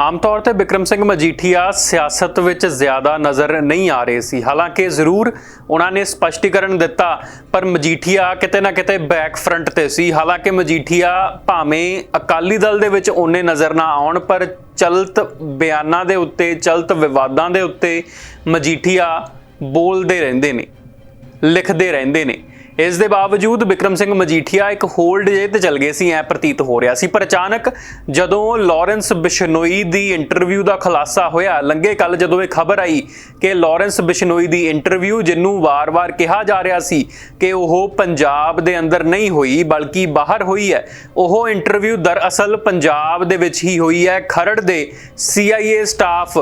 ਆਮ ਤੌਰ ਤੇ ਵਿਕਰਮ ਸਿੰਘ ਮਜੀਠੀਆ ਸਿਆਸਤ ਵਿੱਚ ਜ਼ਿਆਦਾ ਨਜ਼ਰ ਨਹੀਂ ਆ ਰਹੇ ਸੀ। ਹਾਲਾਂਕਿ ਜ਼ਰੂਰ ਉਹਨਾਂ ਨੇ ਸਪਸ਼ਟੀਕਰਨ ਦਿੱਤਾ, ਪਰ ਮਜੀਠੀਆ ਕਿਤੇ ਨਾ ਕਿਤੇ ਬੈਕ ਫਰੰਟ ਤੇ ਸੀ। ਹਾਲਾਂਕਿ ਮਜੀਠੀਆ ਭਾਵੇਂ ਅਕਾਲੀ ਦਲ ਦੇ ਵਿੱਚ ਉਹਨੇ ਨਜ਼ਰ ਨਾ ਆਉਣ, ਪਰ ਚਲਤ ਬਿਆਨਾਂ ਦੇ ਉੱਤੇ, ਚਲਤ ਵਿਵਾਦਾਂ ਦੇ ਉੱਤੇ ਮਜੀਠੀਆ ਬੋਲਦੇ ਰਹਿੰਦੇ ਨੇ, ਲਿਖਦੇ ਰਹਿੰਦੇ ਨੇ। ਇਸ ਦੇ ਬਾਵਜੂਦ ਵਿਕਰਮ ਸਿੰਘ ਮਜੀਠੀਆ ਇੱਕ ਹੋਲਡ ਜੇ ਤੇ ਚੱਲ ਗਏ ਸੀ, ਐ ਪ੍ਰਤੀਤ ਹੋ ਰਿਹਾ ਸੀ। ਪਰ ਅਚਾਨਕ ਜਦੋਂ ਲਾਰੈਂਸ ਬਿਸ਼ਨੋਈ ਦੀ ਇੰਟਰਵਿਊ ਦਾ ਖੁਲਾਸਾ ਹੋਇਆ ਲੰਗੇ ਕੱਲ ਜਦੋਂ ਇਹ ਖਬਰ ਆਈ ਕਿ ਲਾਰੈਂਸ ਬਿਸ਼ਨੋਈ ਦੀ ਇੰਟਰਵਿਊ ਜਿੰਨੂੰ ਵਾਰ-ਵਾਰ ਕਿਹਾ ਜਾ ਰਿਹਾ ਸੀ ਕਿ ਉਹ ਪੰਜਾਬ ਦੇ ਅੰਦਰ ਨਹੀਂ ਹੋਈ, ਬਲਕਿ ਬਾਹਰ ਹੋਈ ਹੈ, ਉਹ ਇੰਟਰਵਿਊ ਦਰਅਸਲ ਪੰਜਾਬ ਦੇ ਵਿੱਚ ਹੀ ਹੋਈ ਹੈ। ਖਰੜ ਦੇ CIA ਸਟਾਫ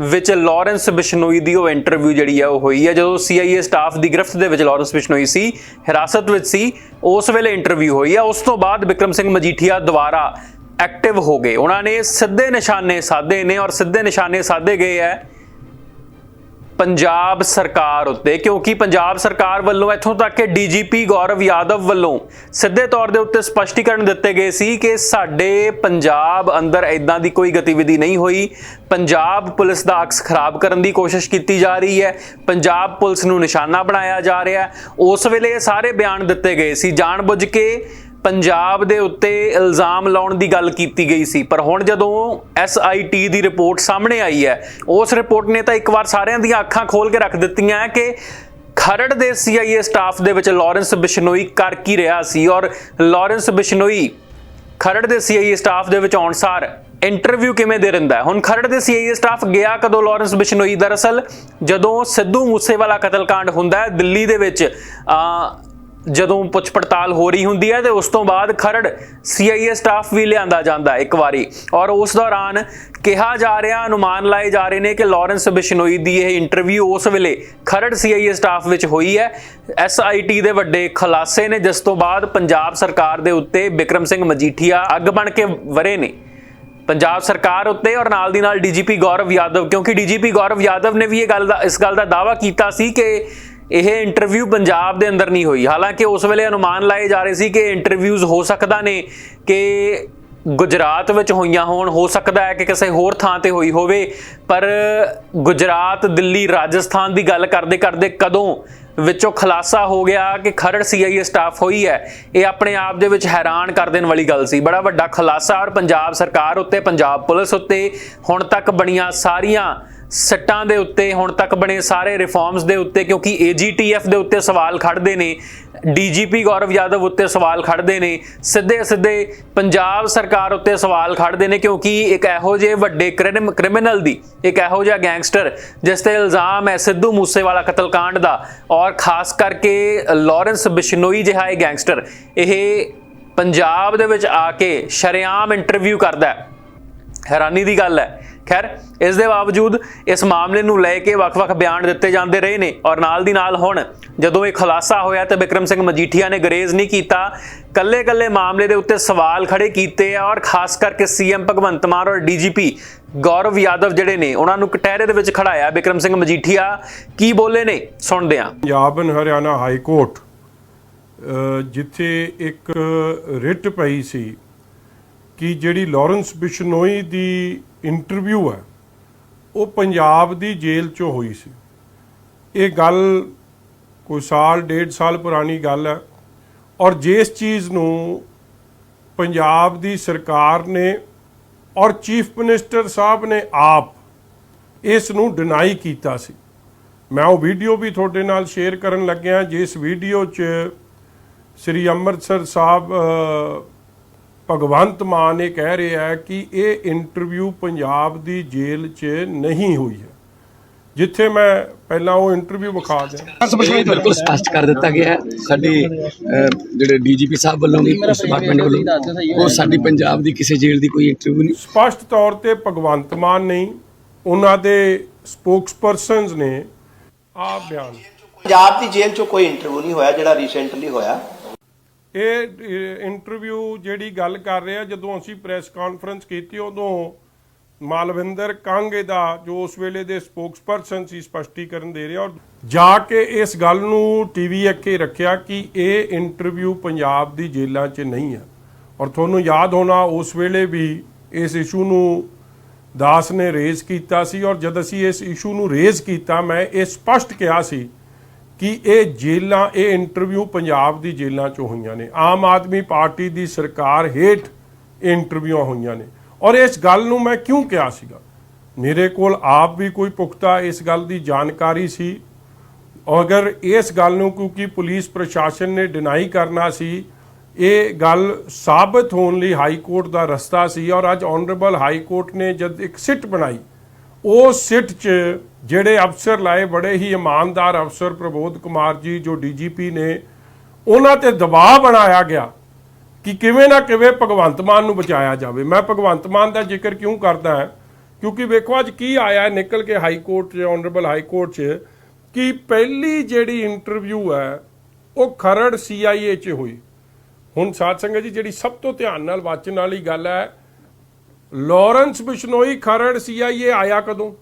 ਵਿੱਚ ਲਾਰੈਂਸ ਬਿਸ਼ਨੋਈ ਦੀ ਉਹ ਇੰਟਰਵਿਊ ਜਿਹੜੀ ਹੈ ਉਹ ਹੋਈ ਹੈ ਜਦੋਂ CIA ਸਟਾਫ ਦੀ ਗ੍ਰਿਫਤ ਦੇ ਵਿੱਚ ਲਾਰੈਂਸ ਬਿਸ਼ਨੋਈ ਸੀ, ਹਿਰਾਸਤ ਵਿੱਚ ਸੀ, ਉਸ ਵੇਲੇ ਇੰਟਰਵਿਊ ਹੋਈ ਹੈ ਉਸ ਤੋਂ ਬਾਅਦ ਵਿਕਰਮ ਸਿੰਘ ਮਜੀਠੀਆ ਦੁਬਾਰਾ ਐਕਟਿਵ ਹੋ ਗਏ। ਉਹਨਾਂ ਨੇ ਸਿੱਧੇ ਨਿਸ਼ਾਨੇ ਸਾਧੇ ਨੇ ਔਰ ਸਿੱਧੇ ਨਿਸ਼ਾਨੇ ਸਾਧੇ ਗਏ ਹੈ ਪੰਜਾਬ ਸਰਕਾਰ ਉੱਤੇ, ਕਿਉਂਕਿ ਪੰਜਾਬ ਸਰਕਾਰ ਵੱਲੋਂ ਇੱਥੋਂ ਤੱਕ ਕਿ ਡੀਜੀਪੀ ਗੌਰਵ ਯਾਦਵ ਵੱਲੋਂ ਸਿੱਧੇ ਤੌਰ ਦੇ ਉੱਤੇ ਸਪਸ਼ਟੀਕਰਨ ਦਿੱਤੇ ਗਏ ਸੀ ਕਿ ਸਾਡੇ ਪੰਜਾਬ ਅੰਦਰ ਇਦਾਂ ਦੀ ਕੋਈ ਗਤੀਵਿਧੀ ਨਹੀਂ ਹੋਈ। ਪੰਜਾਬ ਪੁਲਿਸ ਦਾ ਅਕਸ ਖਰਾਬ ਕਰਨ ਦੀ ਕੋਸ਼ਿਸ਼ ਕੀਤੀ ਜਾ ਰਹੀ ਹੈ। ਪੰਜਾਬ ਪੁਲਿਸ ਨੂੰ ਨਿਸ਼ਾਨਾ ਬਣਾਇਆ ਜਾ ਰਿਹਾ ਉਸ ਵੇਲੇ ਇਹ ਸਾਰੇ ਬਿਆਨ ਦਿੱਤੇ ਗਏ ਸੀ। ਜਾਣਬੁੱਝ ਕੇ ਪੰਜਾਬ ਦੇ ਉੱਤੇ ਇਲਜ਼ਾਮ ਲਾਉਣ ਦੀ ਗੱਲ ਕੀਤੀ ਗਈ ਸੀ, ਪਰ ਹੁਣ ਜਦੋਂ SIT ਦੀ ਰਿਪੋਰਟ ਸਾਹਮਣੇ ਆਈ ਹੈ, ਉਸ ਰਿਪੋਰਟ ਨੇ ਤਾਂ ਇੱਕ ਵਾਰ ਸਾਰਿਆਂ ਦੀਆਂ ਅੱਖਾਂ ਖੋਲ ਕੇ ਰੱਖ ਦਿੱਤੀਆਂ ਕਿ ਖਰੜ ਦੇ CIA ਸਟਾਫ ਦੇ ਵਿੱਚ ਲਾਰੈਂਸ ਬਿਸ਼ਨੋਈ ਕਰ ਕੀ ਰਿਹਾ ਸੀ ਔਰ ਲਾਰੈਂਸ ਬਿਸ਼ਨੋਈ ਖਰੜ ਦੇ CIA ਸਟਾਫ ਦੇ ਵਿੱਚ ਆਉਣ ਸਾਰ ਇੰਟਰਵਿਊ ਕਿਵੇਂ ਦੇ ਰਹਿੰਦਾ ਹੁਣ ਖਰੜ ਦੇ CIA ਸਟਾਫ ਗਿਆ ਕਦੋਂ ਲਾਰੈਂਸ ਬਿਸ਼ਨੋਈ? ਦਰਅਸਲ ਜਦੋਂ ਸਿੱਧੂ ਮੂਸੇਵਾਲਾ ਕਤਲकांड ਹੁੰਦਾ ਹੈ, ਦਿੱਲੀ ਦੇ ਵਿੱਚ ਜਦੋਂ ਪੁੱਛ ਪੜਤਾਲ ਹੋ ਰਹੀ ਹੁੰਦੀ ਹੈ ਤੇ ਉਸ ਤੋਂ ਬਾਅਦ ਖਰੜ CIA ਸਟਾਫ ਵੀ ਲਿਆਂਦਾ ਜਾਂਦਾ ਇੱਕ ਵਾਰੀ। ਔਰ ਉਸ ਦੌਰਾਨ ਕਿਹਾ ਜਾ ਰਿਹਾ, ਅਨੁਮਾਨ ਲਾਏ ਜਾ ਰਹੇ ਨੇ ਕਿ ਲਾਰੈਂਸ ਬਿਸ਼ਨੋਈ ਦੀ ਇਹ ਇੰਟਰਵਿਊ ਉਸ ਵੇਲੇ ਖਰੜ CIA ਸਟਾਫ ਵਿੱਚ ਹੋਈ ਹੈ। SIT ਦੇ ਵੱਡੇ ਖੁਲਾਸੇ ਨੇ, ਜਿਸ ਤੋਂ ਬਾਅਦ ਪੰਜਾਬ ਸਰਕਾਰ ਦੇ ਉੱਤੇ ਵਿਕਰਮ ਸਿੰਘ ਮਜੀਠੀਆ ਅੱਗ ਬਣ ਕੇ ਵਰੇ ਨੇ। ਪੰਜਾਬ ਸਰਕਾਰ ਉੱਤੇ ਔਰ ਨਾਲ ਦੀ ਨਾਲ ਡੀਜੀਪੀ ਗੌਰਵ ਯਾਦਵ, ਕਿਉਂਕਿ ਡੀਜੀਪੀ ਗੌਰਵ ਯਾਦਵ ਨੇ ਵੀ ਇਹ ਗੱਲ ਦਾ, ਇਸ ਗੱਲ ਦਾ ਦਾਅਵਾ ਕੀਤਾ ਸੀ ਕਿ ਇਹ ਇੰਟਰਵਿਊ ਪੰਜਾਬ ਦੇ ਅੰਦਰ ਨਹੀਂ ਹੋਈ। ਹਾਲਾਂਕਿ ਉਸ ਵੇਲੇ ਅਨੁਮਾਨ ਲਾਏ ਜਾ ਰਹੇ ਸੀ ਕਿ ਇੰਟਰਵਿਊਜ਼ ਹੋ ਸਕਦਾ ਨੇ, ਕਿ ਗੁਜਰਾਤ ਵਿੱਚ ਹੋਈਆਂ ਹੋਣ। ਹੋ ਸਕਦਾ ਹੈ ਕਿ ਕਿਸੇ ਹੋਰ ਥਾਂ ਤੇ ਹੋਈ ਹੋਵੇ, ਪਰ ਗੁਜਰਾਤ, ਦਿੱਲੀ, ਰਾਜਸਥਾਨ ਦੀ ਗੱਲ ਕਰਦੇ ਕਰਦੇ ਕਦੋਂ ਵਿੱਚੋਂ ਖੁਲਾਸਾ ਹੋ ਗਿਆ ਕਿ ਖਰੜ CIA ਸਟਾਫ ਹੋਈ ਹੈ, ਇਹ ਆਪਣੇ ਆਪ ਦੇ ਵਿੱਚ ਹੈਰਾਨ ਕਰ ਦੇਣ ਵਾਲੀ ਗੱਲ ਸੀ। ਬੜਾ ਵੱਡਾ ਖੁਲਾਸਾ ਔਰ ਪੰਜਾਬ ਸਰਕਾਰ ਉੱਤੇ, ਪੰਜਾਬ ਪੁਲਿਸ ਉੱਤੇ ਹੁਣ ਤੱਕ ਬਣੀਆਂ ਸਾਰੀਆਂ ਸੱਟਾਂ ਦੇ ਉੱਤੇ ਹੁਣ ਤੱਕ ਬਣੇ ਸਾਰੇ ਰਿਫਾਰਮਸ ਦੇ ਉੱਤੇ, ਕਿਉਂਕਿ AGTF ਦੇ ਉੱਤੇ ਸਵਾਲ ਖੜਦੇ ਨੇ ਡੀਜੀਪੀ ਗੌਰਵ ਯਾਦਵ ਉੱਤੇ ਸਵਾਲ ਖੜਦੇ ਨੇ ਸਿੱਧੇ ਸਿੱਧੇ ਪੰਜਾਬ ਸਰਕਾਰ ਉੱਤੇ ਸਵਾਲ ਖੜਦੇ ਨੇ, ਕਿਉਂਕਿ ਇੱਕ ਇਹੋ ਜਿਹੇ ਵੱਡੇ ਕ੍ਰਿਮੀਨਲ ਦੀ, ਇੱਕ ਇਹੋ ਜਿਹਾ ਗੈਂਗਸਟਰ, ਜਿਸ ਤੇ ਇਲਜ਼ਾਮ ਹੈ ਸਿੱਧੂ ਮੂਸੇਵਾਲਾ ਕਤਲकांड ਦਾ, ਔਰ ਖਾਸ ਕਰਕੇ ਲਾਰੈਂਸ ਬਿਸ਼ਨੋਈ ਜਿਹਾ ਇਹ ਗੈਂਗਸਟਰ, ਇਹ ਪੰਜਾਬ ਦੇ ਵਿੱਚ ਆ ਕੇ ਸ਼ਰੇਆਮ ਇੰਟਰਵਿਊ ਕਰਦਾ ਹੈ। ਹੈਰਾਨੀ ਦੀ ਗੱਲ ਹੈ। ਖੈਰ, ਇਸ ਦੇ ਬਾਵਜੂਦ ਇਸ ਮਾਮਲੇ ਨੂੰ ਲੈ ਕੇ ਵੱਖ-ਵੱਖ ਬਿਆਨ ਦਿੱਤੇ ਜਾਂਦੇ ਰਹੇ ਨੇ ਔਰ ਨਾਲ ਦੀ ਨਾਲ ਹੁਣ ਜਦੋਂ ਇਹ ਖੁਲਾਸਾ ਹੋਇਆ ਤੇ ਵਿਕਰਮ ਸਿੰਘ ਮਜੀਠੀਆ ਨੇ ਗਰੇਜ਼ ਨਹੀਂ ਕੀਤਾ, ਕੱਲੇ-ਕੱਲੇ ਮਾਮਲੇ ਦੇ ਉੱਤੇ ਸਵਾਲ ਖੜੇ ਕੀਤੇ ਔਰ ਖਾਸ ਕਰਕੇ ਸੀਐਮ ਭਗਵੰਤ ਮਾਨ ਔਰ ਡੀਜੀਪੀ ਗੌਰਵ ਯਾਦਵ ਜਿਹੜੇ ਨੇ, ਉਹਨਾਂ ਨੂੰ ਕਟਹਿਰੇ ਦੇ ਵਿੱਚ ਖੜਾਇਆ ਵਿਕਰਮ ਸਿੰਘ ਮਜੀਠੀਆ। ਕੀ ਬੋਲੇ ਨੇ? ਸੁਣਦੇ ਆ Punjab and Haryana high court ਜਿੱਥੇ ਇੱਕ ਰਿਟ ਪਈ ਸੀ ਕਿ ਜਿਹੜੀ ਲਾਰੈਂਸ ਬਿਸ਼ਨੋਈ ਦੀ ਇੰਟਰਵਿਊ ਹੈ, ਉਹ ਪੰਜਾਬ ਦੀ ਜੇਲ੍ਹ 'ਚੋਂ ਹੋਈ ਸੀ। ਇਹ ਗੱਲ ਕੋਈ ਸਾਲ, ਡੇਢ ਸਾਲ ਪੁਰਾਣੀ ਗੱਲ ਹੈ ਔਰ ਜਿਸ ਚੀਜ਼ ਨੂੰ ਪੰਜਾਬ ਦੀ ਸਰਕਾਰ ਨੇ ਔਰ ਚੀਫ ਮਿਨਿਸਟਰ ਸਾਹਿਬ ਨੇ ਆਪ ਇਸ ਨੂੰ ਡਿਨਾਈ ਕੀਤਾ ਸੀ। ਮੈਂ ਉਹ ਵੀਡੀਓ ਵੀ ਤੁਹਾਡੇ ਨਾਲ ਸ਼ੇਅਰ ਕਰਨ ਲੱਗਿਆ, ਜਿਸ ਵੀਡੀਓ 'ਚ ਸ੍ਰੀ ਅੰਮ੍ਰਿਤਸਰ ਸਾਹਿਬ ਭਗਵੰਤ ਮਾਨ ਇਹ ਕਹਿ ਰਿਹਾ ਹੈ ਕਿ ਇਹ ਇੰਟਰਵਿਊ ਪੰਜਾਬ ਦੀ ਜੇਲ੍ਹ 'ਚ ਨਹੀਂ ਹੋਈ ਹੈ। ਜਿੱਥੇ ਮੈਂ ਪਹਿਲਾਂ ਉਹ ਇੰਟਰਵਿਊ ਵਿਖਾ ਦਿਆਂ। ਬਿਲਕੁਲ ਸਪਸ਼ਟ ਕਰ ਦਿੱਤਾ ਗਿਆ ਸਾਡੀ ਜਿਹੜੇ ਡੀਜੀਪੀ ਸਾਹਿਬ ਵੱਲੋਂ ਵੀ ਪੁਲਿਸ ਡਿਪਾਰਟਮੈਂਟ ਵੱਲੋਂ ਉਹ ਸਾਡੀ ਪੰਜਾਬ ਦੀ ਕਿਸੇ ਜੇਲ੍ਹ ਦੀ ਕੋਈ ਇੰਟਰਵਿਊ ਨਹੀਂ। ਸਪਸ਼ਟ ਤੌਰ ਤੇ ਭਗਵੰਤ ਮਾਨ ਨਹੀਂ ਉਹਨਾਂ ਦੇ ਸਪੋਕਸਪਰਸਨਸ ਨੇ ਆ ਬਿਆਨ। ਪੰਜਾਬ ਦੀ ਜੇਲ੍ਹ ਚੋਂ ਕੋਈ ਇੰਟਰਵਿਊ ਨਹੀਂ ਹੋਇਆ ਜਿਹੜਾ ਰੀਸੈਂਟਲੀ ਹੋਇਆ। ਇਹ ਇੰਟਰਵਿਊ ਜਿਹੜੀ ਗੱਲ ਕਰ ਰਿਹਾ ਜਦੋਂ ਅਸੀਂ ਪ੍ਰੈਸ ਕਾਨਫਰੰਸ ਕੀਤੀ, ਉਦੋਂ ਮਾਲਵਿੰਦਰ ਕਾਂਗੇ ਦਾ, ਜੋ ਉਸ ਵੇਲੇ ਦੇ ਸਪੋਕਸਪਰਸਨ ਸੀ, ਸਪਸ਼ਟੀਕਰਨ ਦੇ ਰਿਹਾ। ਔਰ ਜਾ ਕੇ ਇਸ ਗੱਲ ਨੂੰ ਟੀਵੀ ਅੱਗੇ ਰੱਖਿਆ ਕਿ ਇਹ ਇੰਟਰਵਿਊ ਪੰਜਾਬ ਦੀ ਜੇਲ੍ਹਾਂ 'ਚ ਨਹੀਂ ਹੈ ਔਰ ਤੁਹਾਨੂੰ ਯਾਦ ਹੋਣਾ, ਉਸ ਵੇਲੇ ਵੀ ਇਸ ਇਸ਼ੂ ਨੂੰ ਦਾਸ ਨੇ ਰੇਜ਼ ਕੀਤਾ ਸੀ। ਔਰ ਜਦ ਅਸੀਂ ਇਸ ਇਸ਼ੂ ਨੂੰ ਰੇਜ਼ ਕੀਤਾ, ਮੈਂ ਇਹ ਸਪਸ਼ਟ ਕਿਹਾ ਸੀ ਕਿ ਇਹ ਜੇਲਾਂ ਇਹ ਇੰਟਰਵਿਊ ਪੰਜਾਬ ਦੀ ਜੇਲਾਂ 'ਚੋਂ ਹੋਈਆਂ ਨੇ। ਆਮ ਆਦਮੀ ਪਾਰਟੀ ਦੀ ਸਰਕਾਰ ਹੇਠ ਇਹ ਇੰਟਰਵਿਊਆਂ ਹੋਈਆਂ ਨੇ। ਔਰ ਇਸ ਗੱਲ ਨੂੰ ਮੈਂ ਕਿਉਂ ਕਿਹਾ ਸੀਗਾ? ਮੇਰੇ ਕੋਲ ਆਪ ਵੀ ਕੋਈ ਪੁਖਤਾ ਇਸ ਗੱਲ ਦੀ ਜਾਣਕਾਰੀ ਸੀ। ਅਗਰ ਇਸ ਗੱਲ ਨੂੰ ਕਿਉਂਕਿ ਪੁਲਿਸ ਪ੍ਰਸ਼ਾਸਨ ਨੇ ਡਿਨਾਈ ਕਰਨਾ ਸੀ, ਇਹ ਗੱਲ ਸਾਬਤ ਹੋਣ ਲਈ ਹਾਈ ਕੋਰਟ ਦਾ ਰਸਤਾ ਸੀ। ਔਰ ਅੱਜ ਆਨਰੇਬਲ ਹਾਈ ਕੋਰਟ ਨੇ ਜਦ ਇੱਕ ਸਿੱਟ ਬਣਾਈ ਉਹ ਸਿੱਟ 'ਚ ਜਿਹੜੇ ਅਫਸਰ ਲਾਏ, ਬੜੇ ਹੀ ਇਮਾਨਦਾਰ ਅਫਸਰ ਪ੍ਰਬੋਧ ਕੁਮਾਰ ਜੀ, ਜੋ ਡੀਜੀਪੀ ਨੇ, ਉਹਨਾਂ ਤੇ ਦਬਾਅ ਬਣਾਇਆ ਗਿਆ ਕਿ ਕਿਵੇਂ ਨਾ ਕਿਵੇਂ ਭਗਵੰਤ ਮਾਨ ਨੂੰ ਬਚਾਇਆ ਜਾਵੇ। ਮੈਂ ਭਗਵੰਤ ਮਾਨ ਦਾ ਜ਼ਿਕਰ ਕਿਉਂ ਕਰਦਾ ਹਾਂ? ਕਿਉਂਕਿ ਵੇਖੋ ਅੱਜ ਕੀ ਆਇਆ ਨਿਕਲ ਕੇ ਹਾਈ ਕੋਰਟ 'ਚ ਆਨਰੇਬਲ ਹਾਈ ਕੋਰਟ 'ਚ, ਕਿ ਪਹਿਲੀ ਜਿਹੜੀ ਇੰਟਰਵਿਊ ਹੈ, ਉਹ ਖਰੜ ਸੀਆਈਏ 'ਚ ਹੋਈ। ਹੁਣ ਸਾਧ ਸੰਗਤ ਜੀ, ਜਿਹੜੀ ਸਭ ਤੋਂ ਧਿਆਨ ਨਾਲ ਵਾਚਣ ਵਾਲੀ ਗੱਲ ਹੈ ਲਾਰੈਂਸ ਬਿਸ਼ਨੋਈ ਖਰੜ ਸੀਆਈਏ ਆਇਆ ਕਦੋਂ?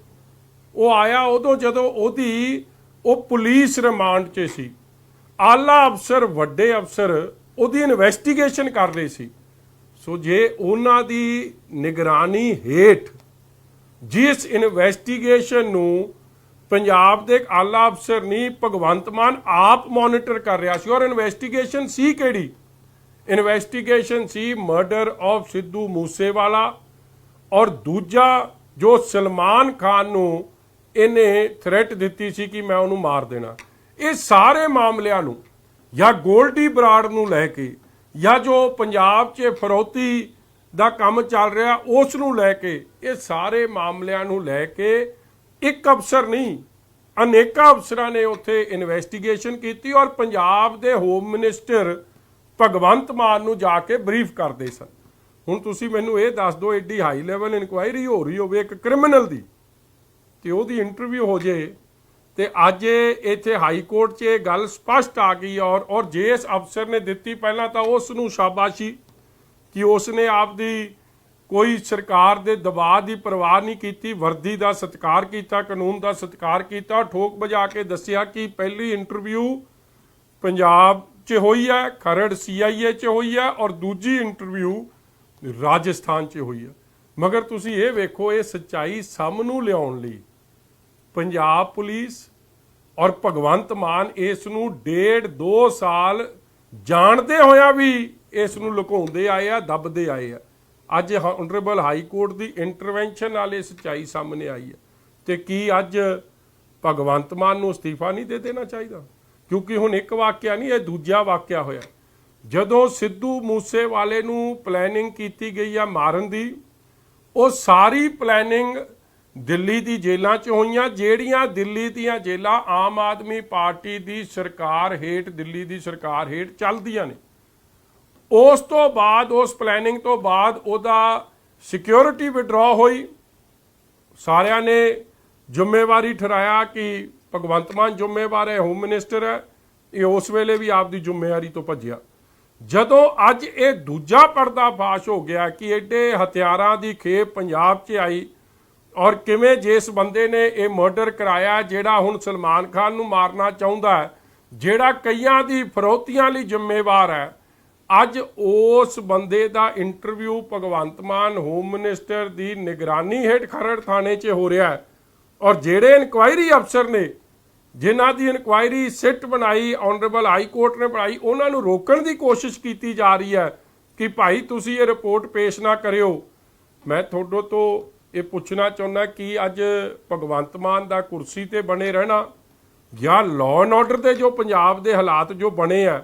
ਉਹ ਆਇਆ ਉਦੋਂ ਜਦੋਂ ਉਹਦੀ, ਉਹ ਪੁਲਿਸ ਰਿਮਾਂਡ 'ਚ ਸੀ। ਆਲਾ ਅਫਸਰ, ਵੱਡੇ ਅਫਸਰ, ਉਹਦੀ ਇਨਵੈਸਟੀਗੇਸ਼ਨ ਕਰ ਰਹੇ ਸੀ। ਸੋ ਜੇ ਉਹਨਾਂ ਦੀ ਨਿਗਰਾਨੀ ਹੇਠ ਜਿਸ ਇਨਵੈਸਟੀਗੇਸ਼ਨ ਨੂੰ ਪੰਜਾਬ ਦੇ ਇੱਕ ਆਲਾ ਅਫਸਰ ਨਹੀਂ ਭਗਵੰਤ ਮਾਨ ਆਪ ਮੋਨੀਟਰ ਕਰ ਰਿਹਾ ਸੀ ਔਰ ਇਨਵੈਸਟੀਗੇਸ਼ਨ ਸੀ ਕਿਹੜੀ? ਇਨਵੈਸਟੀਗੇਸ਼ਨ ਸੀ ਮਰਡਰ ਆਫ ਸਿੱਧੂ ਮੂਸੇਵਾਲਾ। ਔਰ ਦੂਜਾ ਜੋ ਸਲਮਾਨ ਖਾਨ ਨੂੰ ਇਹਨੇ ਥ੍ਰੈਟ ਦਿੱਤੀ ਸੀ ਕਿ ਮੈਂ ਉਹਨੂੰ ਮਾਰ ਦੇਣਾ, ਇਹ ਸਾਰੇ ਮਾਮਲਿਆਂ ਨੂੰ ਜਾਂ ਗੋਲਡੀ ਬਰਾੜ ਨੂੰ ਲੈ ਕੇ ਜਾਂ ਜੋ ਪੰਜਾਬ 'ਚ ਫਰੋਤੀ ਦਾ ਕੰਮ ਚੱਲ ਰਿਹਾ, ਉਸ ਨੂੰ ਲੈ ਕੇ, ਇਹ ਸਾਰੇ ਮਾਮਲਿਆਂ ਨੂੰ ਲੈ ਕੇ ਇੱਕ ਅਫਸਰ ਨਹੀਂ, ਅਨੇਕਾਂ ਅਫਸਰਾਂ ਨੇ ਉੱਥੇ ਇਨਵੈਸਟੀਗੇਸ਼ਨ ਕੀਤੀ ਔਰ ਪੰਜਾਬ ਦੇ ਹੋਮ ਮਿਨਿਸਟਰ ਭਗਵੰਤ ਮਾਨ ਨੂੰ ਜਾ ਕੇ ਬਰੀਫ ਕਰਦੇ ਸਨ। ਹੁਣ ਤੁਸੀਂ ਮੈਨੂੰ ਇਹ ਦੱਸ ਦਿਓ ਐਡੀ ਹਾਈ ਲੈਵਲ ਇਨਕੁਆਇਰੀ ਹੋ ਰਹੀ ਹੋਵੇ ਇੱਕ ਕ੍ਰਿਮੀਨਲ ਦੀ, ਤੇ ਉਹਦੀ ਇੰਟਰਵਿਊ ਹੋ ਜੇ, ਤੇ ਅੱਜ ਇੱਥੇ ਹਾਈ ਕੋਰਟ 'ਚ ਇਹ ਗੱਲ ਸਪਸ਼ਟ ਆ ਗਈ ਔਰ ਔਰ ਜੇ ਇਸ ਅਫਸਰ ਨੇ ਦਿੱਤੀ ਪਹਿਲਾਂ ਤਾਂ ਉਸ ਨੂੰ ਸ਼ਾਬਾਸ਼ੀ ਕਿ ਉਸ ਨੇ ਆਪਦੀ ਕੋਈ ਸਰਕਾਰ ਦੇ ਦਬਾਅ ਦੀ ਪਰਵਾਹ ਨਹੀਂ ਕੀਤੀ, ਵਰਦੀ ਦਾ ਸਤਿਕਾਰ ਕੀਤਾ, ਕਾਨੂੰਨ ਦਾ ਸਤਿਕਾਰ ਕੀਤਾ, ਠੋਕ ਵਜਾ ਕੇ ਦੱਸਿਆ ਕਿ ਪਹਿਲੀ ਇੰਟਰਵਿਊ ਪੰਜਾਬ 'ਚ ਹੋਈ ਹੈ, ਖਰੜ ਸੀਆਈਏ 'ਚ ਹੋਈ ਹੈ, ਔਰ ਦੂਜੀ ਇੰਟਰਵਿਊ ਰਾਜਸਥਾਨ 'ਚ ਹੋਈ ਆ। ਮਗਰ ਤੁਸੀਂ ਇਹ ਵੇਖੋ, ਇਹ ਸੱਚਾਈ ਸਾਹਮਣੇ ਲਿਆਉਣ ਲਈ ਪੰਜਾਬ ਪੁਲਿਸ ਔਰ ਭਗਵੰਤ ਮਾਨ ਇਸ ਨੂੰ ਡੇਢ 2 ਸਾਲ ਜਾਣਦੇ ਹੋਇਆ ਵੀ ਇਸ ਨੂੰ ਲੁਕਾਉਂਦੇ ਆਏ ਆ, ਦੱਬਦੇ ਆਏ ਆ। ਅੱਜ ਆਨਰੇਬਲ ਹਾਈ ਕੋਰਟ ਦੀ ਇੰਟਰਵੈਂਸ਼ਨ ਨਾਲ ਇਹ ਸੱਚਾਈ ਸਾਹਮਣੇ ਆਈ ਹੈ ਤੇ ਕੀ ਅੱਜ ਭਗਵੰਤ ਮਾਨ ਨੂੰ ਅਸਤੀਫਾ ਨਹੀਂ ਦੇ ਦੇਣਾ ਚਾਹੀਦਾ? ਕਿਉਂਕਿ ਹੁਣ ਇੱਕ ਵਾਕਿਆ ਨਹੀਂ, ਇਹ ਦੂਜਾ ਵਾਕਿਆ ਹੋਇਆ। ਜਦੋਂ ਸਿੱਧੂ ਮੂਸੇਵਾਲੇ ਨੂੰ ਪਲੈਨਿੰਗ ਕੀਤੀ ਗਈ ਆ ਮਾਰਨ ਦੀ, ਉਹ ਸਾਰੀ ਪਲੈਨਿੰਗ ਦਿੱਲੀ ਦੀ ਜੇਲ੍ਹਾਂ 'ਚ ਹੋਈਆਂ, ਜਿਹੜੀਆਂ ਦਿੱਲੀ ਦੀਆਂ ਜੇਲ੍ਹਾਂ ਆਮ ਆਦਮੀ ਪਾਰਟੀ ਦੀ ਸਰਕਾਰ ਹੇਠ, ਦਿੱਲੀ ਦੀ ਸਰਕਾਰ ਹੇਠ ਚੱਲਦੀਆਂ ਨੇ। ਉਸ ਤੋਂ ਬਾਅਦ, ਉਸ ਪਲੈਨਿੰਗ ਤੋਂ ਬਾਅਦ ਉਹਦਾ ਸਿਕਿਉਰਿਟੀ ਵਿਡਰਾ ਹੋਈ। ਸਾਰਿਆਂ ਨੇ ਜ਼ਿੰਮੇਵਾਰੀ ਠਹਿਰਾਇਆ ਕਿ ਭਗਵੰਤ ਮਾਨ ਜ਼ਿੰਮੇਵਾਰ ਹੈ ਹੋਮ ਮਿਨਿਸਟਰ ਹੈ। ਇਹ ਉਸ ਵੇਲੇ ਵੀ ਆਪਦੀ ਜ਼ਿੰਮੇਵਾਰੀ ਤੋਂ ਭੱਜਿਆ। ਜਦੋਂ ਅੱਜ ਇਹ ਦੂਜਾ ਪਰਦਾ ਫਾਸ਼ ਹੋ ਗਿਆ ਕਿ ਐਡੇ ਹਥਿਆਰਾਂ ਦੀ ਖੇਪ ਪੰਜਾਬ 'ਚ ਆਈ ਔਰ ਕਿਵੇਂ ਜਿਸ ਬੰਦੇ ਨੇ ਇਹ ਮਰਡਰ ਕਰਾਇਆ ਜਿਹੜਾ ਹੁਣ ਸਲਮਾਨ ਖਾਨ ਨੂੰ ਮਾਰਨਾ ਚਾਹੁੰਦਾ ਹੈ, ਜਿਹੜਾ ਕਈਆਂ ਦੀ ਫਰੋਤੀਆਂ ਲਈ ਜ਼ਿੰਮੇਵਾਰ ਹੈ, ਅੱਜ ਉਸ ਬੰਦੇ ਦਾ interview Bhagwant Mann home minister ਦੀ ਨਿਗਰਾਨੀ ਹੇਠ ਖਰੜ ਥਾਣੇ 'ਚ ਹੋ ਰਿਹਾ ਹੈ ਔਰ ਜਿਹੜੇ ਇਨਕੁਆਇਰੀ ਅਫਸਰ ਨੇ ਜਿਨ੍ਹਾਂ ਦੀ ਇਨਕੁਆਇਰੀ ਸਿੱਟ ਬਣਾਈ ਆਨਰੇਬਲ ਹਾਈ ਕੋਰਟ ਨੇ ਬਣਾਈ, ਉਹਨਾਂ ਨੂੰ ਰੋਕਣ ਦੀ ਕੋਸ਼ਿਸ਼ ਕੀਤੀ ਜਾ ਰਹੀ ਹੈ ਕਿ ਭਾਈ ਤੁਸੀਂ ਇਹ ਰਿਪੋਰਟ ਪੇਸ਼ ਨਾ ਕਰਿਓ। ਮੈਂ ਤੁਹਾਡੇ ਤੋਂ ਇਹ ਪੁੱਛਣਾ ਚਾਹੁੰਦਾ ਕਿ ਅੱਜ ਭਗਵੰਤ ਮਾਨ ਦਾ ਕੁਰਸੀ ਤੇ ਬਣੇ ਰਹਿਣਾ ਜਾਂ ਲਾਅ ਐਂਡ ਆਰਡਰ ਦੇ ਜੋ ਪੰਜਾਬ ਦੇ ਹਾਲਾਤ ਜੋ ਬਣੇ ਆ,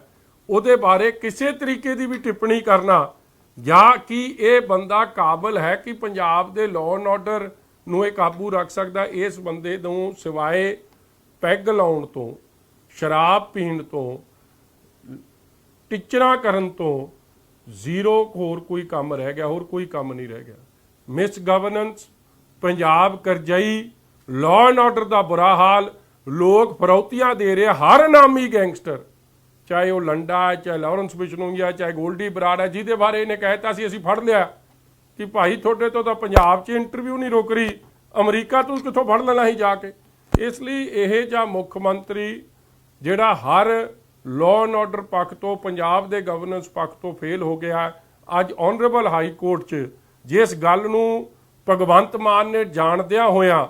ਉਹਦੇ ਬਾਰੇ ਕਿਸੇ ਤਰੀਕੇ ਦੀ ਵੀ ਟਿੱਪਣੀ ਕਰਨਾ ਜਾਂ ਕਿ ਇਹ ਬੰਦਾ ਕਾਬਲ ਹੈ ਕਿ ਪੰਜਾਬ ਦੇ ਲਾਅ ਐਂਡ ਆਰਡਰ ਨੂੰ ਇਹ ਕਾਬੂ ਰੱਖ ਸਕਦਾ, ਇਸ ਬੰਦੇ ਨੂੰ ਸਿਵਾਏ ਪੈਗ ਲਾਉਣ ਤੋਂ, ਸ਼ਰਾਬ ਪੀਣ ਤੋਂ, ਟਿਚਰਾਂ ਕਰਨ ਤੋਂ ਜ਼ੀਰੋ ਹੋਰ ਕੋਈ ਕੰਮ ਰਹਿ ਗਿਆ, ਹੋਰ ਕੋਈ ਕੰਮ ਨਹੀਂ ਰਹਿ ਗਿਆ। ਮਿਸ ਗਵਰਨੈਂਸ ਪੰਜਾਬ ਕਰਜਈ ਲਾਅ ਐਂਡ ਆਰਡਰ ਦਾ ਬੁਰਾ ਹਾਲ, ਲੋਕ ਫਰੌਤੀਆਂ ਦੇ ਰਹੇ, ਹਰ ਨਾਮੀ ਗੈਂਗਸਟਰ, ਚਾਹੇ ਉਹ ਲੰਡਾ ਹੈ, ਚਾਹੇ ਲਾਰੈਂਸ ਬਿਸ਼ਨੋਈ ਚਾਹੇ ਗੋਲਡੀ ਬਰਾੜ ਹੈ, ਜਿਹਦੇ ਬਾਰੇ ਇਹਨੇ ਕਹਿਤਾ ਸੀ, ਅਸੀਂ ਫੜ ਲਿਆ। ਕਿ ਭਾਈ ਤੁਹਾਡੇ ਤੋਂ ਤਾਂ ਪੰਜਾਬ 'ਚ ਇੰਟਰਵਿਊ ਨਹੀਂ ਰੋਕ ਰਹੀ, ਅਮਰੀਕਾ ਤੋਂ ਕਿੱਥੋਂ ਫੜ ਲੈਣਾ ਸੀ ਜਾ ਕੇ? ਇਸ ਲਈ ਇਹ ਜਾਂ ਮੁੱਖ ਮੰਤਰੀ ਜਿਹੜਾ ਹਰ ਲਾਅ ਐਂਡ ਆਰਡਰ ਪੱਖ ਤੋਂ, ਪੰਜਾਬ ਦੇ ਗਵਰਨੈਂਸ ਪੱਖ ਤੋਂ ਫੇਲ ਹੋ ਗਿਆ, ਅੱਜ ਆਨਰੇਬਲ ਹਾਈ ਕੋਰਟ 'ਚ ਜਿਸ ਗੱਲ ਨੂੰ ਭਗਵੰਤ ਮਾਨ ਨੇ ਜਾਣਦਿਆਂ ਹੋਇਆਂ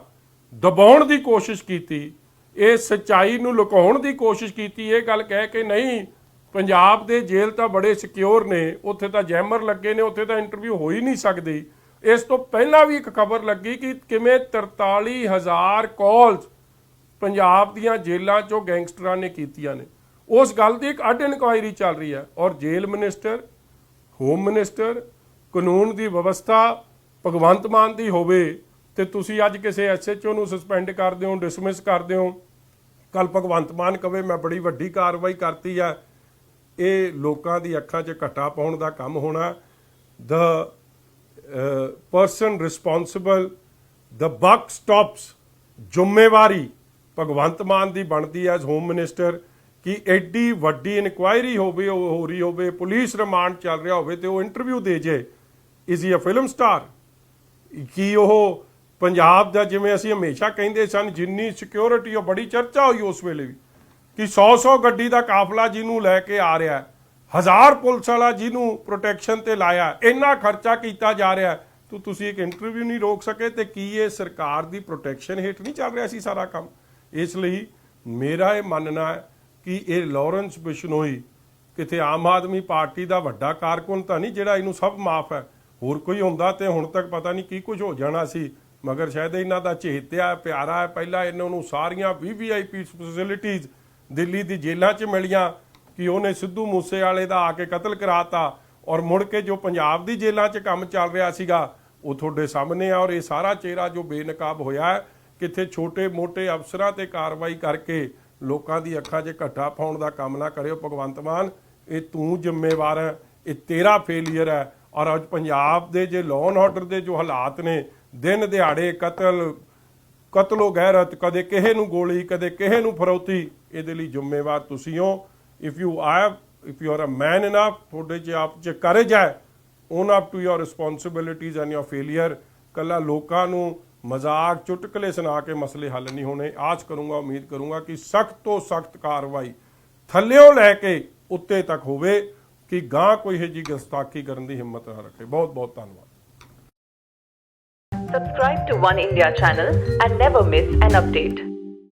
ਦਬਾਉਣ ਦੀ ਕੋਸ਼ਿਸ਼ ਕੀਤੀ, ਇਹ ਸਚਾਈ ਨੂੰ ਲੁਕਾਉਣ ਦੀ ਕੋਸ਼ਿਸ਼ ਕੀਤੀ, ਇਹ ਗੱਲ ਕਹਿ ਕੇ ਨਹੀਂ, ਪੰਜਾਬ ਦੇ ਜੇਲ੍ਹ ਤਾਂ ਬੜੇ ਸਿਕਿਉਰ ਨੇ, ਉੱਥੇ ਤਾਂ ਜੈਮਰ ਲੱਗੇ ਨੇ, ਉੱਥੇ ਤਾਂ ਇੰਟਰਵਿਊ ਹੋ ਹੀ ਨਹੀਂ ਸਕਦੀ। ਇਸ ਤੋਂ ਪਹਿਲਾਂ ਵੀ ਇੱਕ ਖਬਰ ਲੱਗੀ ਕਿ ਕਿਵੇਂ 43000 ਕਾਲਸ ਪੰਜਾਬ ਦੀਆਂ ਜੇਲ੍ਹਾਂ 'ਚੋਂ ਗੈਂਗਸਟਰਾਂ ਨੇ ਕੀਤੀਆਂ ਨੇ। ਉਸ ਗੱਲ ਦੀ ਇੱਕ ਅੱਡ ਇਨਕੁਆਇਰੀ ਚੱਲ ਰਹੀ ਹੈ। ਔਰ ਜੇਲ੍ਹ ਮਿਨਿਸਟਰ, ਹੋਮ ਮਿਨਿਸਟਰ, ਕਾਨੂੰਨ ਦੀ ਵਿਵਸਥਾ, ਭਗਵੰਤ ਮਾਨ ਦੀ ਹੋਵੇ ਤੇ ਤੁਸੀਂ ਅੱਜ ਕਿਸੇ ਐਸਐਚਓ ਨੂੰ ਸਸਪੈਂਡ ਕਰਦੇ ਹੋ ਡਿਸਮਿਸ ਕਰਦੇ ਹੋ ਕੱਲ ਭਗਵੰਤ ਮਾਨ ਕਵੇ, ਮੈਂ ਬੜੀ ਵੱਡੀ ਕਾਰਵਾਈ ਕਰਤੀ ਆ। ਇਹ ਲੋਕਾਂ ਦੀ ਅੱਖਾਂ 'ਚ ਘੱਟਾ ਪਾਉਣ ਦਾ ਕੰਮ ਹੋਣਾ। ਦ ਪਰਸਨ ਰਿਸਪੌਂਸਿਬਲ ਦ ਬਕ ਸਟਾਪਸ ਜ਼ਿੰਮੇਵਾਰੀ ਭਗਵੰਤ ਮਾਨ ਦੀ ਬਣਦੀ ਐ ਐਜ਼ ਹੋਮ ਮਿਨਿਸਟਰ ਕਿ ਐਡੀ ਵੱਡੀ ਇਨਕੁਆਇਰੀ ਹੋਵੇ ਉਹ ਹੋ ਰਹੀ ਹੋਵੇ ਪੁਲਿਸ ਰਿਮਾਂਡ ਚੱਲ ਰਿਹਾ ਹੋਵੇ ਤੇ ਉਹ ਇੰਟਰਵਿਊ ਦੇ ਜੇ। Is he a film star ਕੀ ਉਹ ਪੰਜਾਬ ਦਾ ਜਿਵੇਂ ਅਸੀਂ ਹਮੇਸ਼ਾ ਕਹਿੰਦੇ ਸਨ ਜਿੰਨੀ ਸਿਕਿਉਰਿਟੀ ਉਹ ਬੜੀ ਚਰਚਾ ਹੋਈ ਉਸ ਵੇਲੇ ਵੀ ਕਿ 100-100 ਗੱਡੀ ਦਾ ਕਾਫਲਾ ਜਿਹਨੂੰ ਲੈ ਕੇ ਆ ਰਿਹਾ ਹਜ਼ਾਰ ਪੁਲਿਸ ਵਾਲਾ ਜਿਹਨੂੰ ਪ੍ਰੋਟੈਕਸ਼ਨ ਤੇ ਲਾਇਆ ਇੰਨਾ ਖਰਚਾ ਕੀਤਾ ਜਾ ਰਿਹਾ ਹੈ, ਤੋ ਤੁਸੀਂ ਇੱਕ ਇੰਟਰਵਿਊ ਨਹੀਂ ਰੋਕ ਸਕੇ ਤੇ ਕੀ ਇਹ ਸਰਕਾਰ ਦੀ ਪ੍ਰੋਟੈਕਸ਼ਨ ਹੇਠ ਨਹੀਂ ਚੱਲ ਰਿਹਾ ਸੀ ਸਾਰਾ ਕੰਮ? ਇਸ ਲਈ ਮੇਰਾ ਇਹ ਮੰਨਣਾ ਹੈ ਕਿ ਇਹ ਲਾਰੈਂਸ ਬਿਸ਼ਨੋਈ ਕਿਤੇ ਆਮ ਆਦਮੀ ਪਾਰਟੀ ਦਾ ਵੱਡਾ ਕਾਰਕੁਨ ਤਾਂ ਨਹੀਂ, ਜਿਹੜਾ ਇਹਨੂੰ ਸਭ ਮਾਫ ਹੈ। ਹੋਰ ਕੋਈ ਹੁੰਦਾ ਤੇ ਹੁਣ ਤੱਕ ਪਤਾ ਨਹੀਂ ਕੀ ਕੁਝ ਹੋ ਜਾਣਾ ਸੀ। ਮਗਰ ਸ਼ਾਇਦ ਇਹਨਾਂ ਦਾ ਚੇਤਿਆ ਪਿਆਰਾ ਹੈ। ਪਹਿਲਾਂ ਇਹਨਾਂ ਨੂੰ ਸਾਰੀਆਂ ਵੀਵੀਆਈਪੀ ਫੈਸਿਲਿਟੀਆਂ ਦਿੱਲੀ ਦੀ ਜੇਲ੍ਹਾਂ 'ਚ ਮਿਲੀਆਂ ਕਿ ਉਹਨੇ ਸਿੱਧੂ ਮੂਸੇ ਵਾਲੇ ਦਾ ਆ ਕੇ ਕਤਲ ਕਰਾਤਾ ਔਰ ਮੁੜ ਕੇ ਜੋ ਪੰਜਾਬ ਦੀ ਜੇਲ੍ਹਾਂ 'ਚ ਕੰਮ ਚੱਲ ਰਿਹਾ ਸੀਗਾ, ਉਹ ਤੁਹਾਡੇ ਸਾਹਮਣੇ ਆ ਔਰ ਇਹ ਸਾਰਾ ਚਿਹਰਾ ਜੋ ਬੇਨਕਾਬ ਹੋਇਆ ਹੈ ਕਿੱਥੇ ਛੋਟੇ-ਮੋਟੇ ਅਫਸਰਾਂ ਤੇ ਕਾਰਵਾਈ ਕਰਕੇ ਲੋਕਾਂ ਦੀ ਅੱਖਾਂ 'ਚ ਘੱਟਾ ਪਾਉਣ ਦਾ ਕੰਮ ਨਾ ਕਰਿਓ। ਭਗਵੰਤ ਮਾਨ, ਇਹ ਤੂੰ ਜ਼ਿੰਮੇਵਾਰ ਹੈ, ਇਹ ਤੇਰਾ ਫੇਲਿਅਰ ਹੈ ਔਰ ਅੱਜ ਪੰਜਾਬ ਦੇ ਜੇ ਲਾਅ ਐਂਡ ਆਰਡਰ ਦੇ ਜੋ ਹਾਲਾਤ ਨੇ, ਦਿਨ ਦਿਹਾੜੇ ਕਤਲ, ਕਤਲੋ ਗੈਰਤ, ਕਦੇ ਕਿਸੇ ਨੂੰ ਗੋਲੀ, ਕਦੇ ਕਿਸੇ ਨੂੰ ਫਰੌਤੀ, ਇਹਦੇ ਲਈ ਜ਼ਿੰਮੇਵਾਰ ਤੁਸੀਂ ਹੋ। If you are if you are a man enough ਤੁਹਾਡੇ ਚ ਆਪ ਚ ਕਰੇਜ ਹੈ own up to your responsibilities and your failure ਕੱਲਾ ਲੋਕਾਂ ਨੂੰ ਮਜ਼ਾਕ ਚੁਟਕਲੇ ਸੁਣਾ ਕੇ ਮਸਲੇ ਹੱਲ ਨਹੀਂ ਹੋਣੇ। ਆਸ ਕਰੂੰਗਾ, ਉਮੀਦ ਕਰੂੰਗਾ ਕਿ ਸਖਤ ਤੋਂ ਸਖਤ ਕਾਰਵਾਈ ਥੱਲਿਓਂ ਲੈ ਕੇ ਉੱਤੇ ਤੱਕ ਹੋਵੇ, ਕਿ ਗਾਂ ਕੋਈ ਇਹੋ ਜਿਹੀ ਗਸਤਾਖੀ ਕਰਨ ਦੀ ਹਿੰਮਤ ਨਾ ਰੱਖੇ। ਬਹੁਤ ਬਹੁਤ ਧੰਨਵਾਦ। Subscribe to One India channel and never miss an update.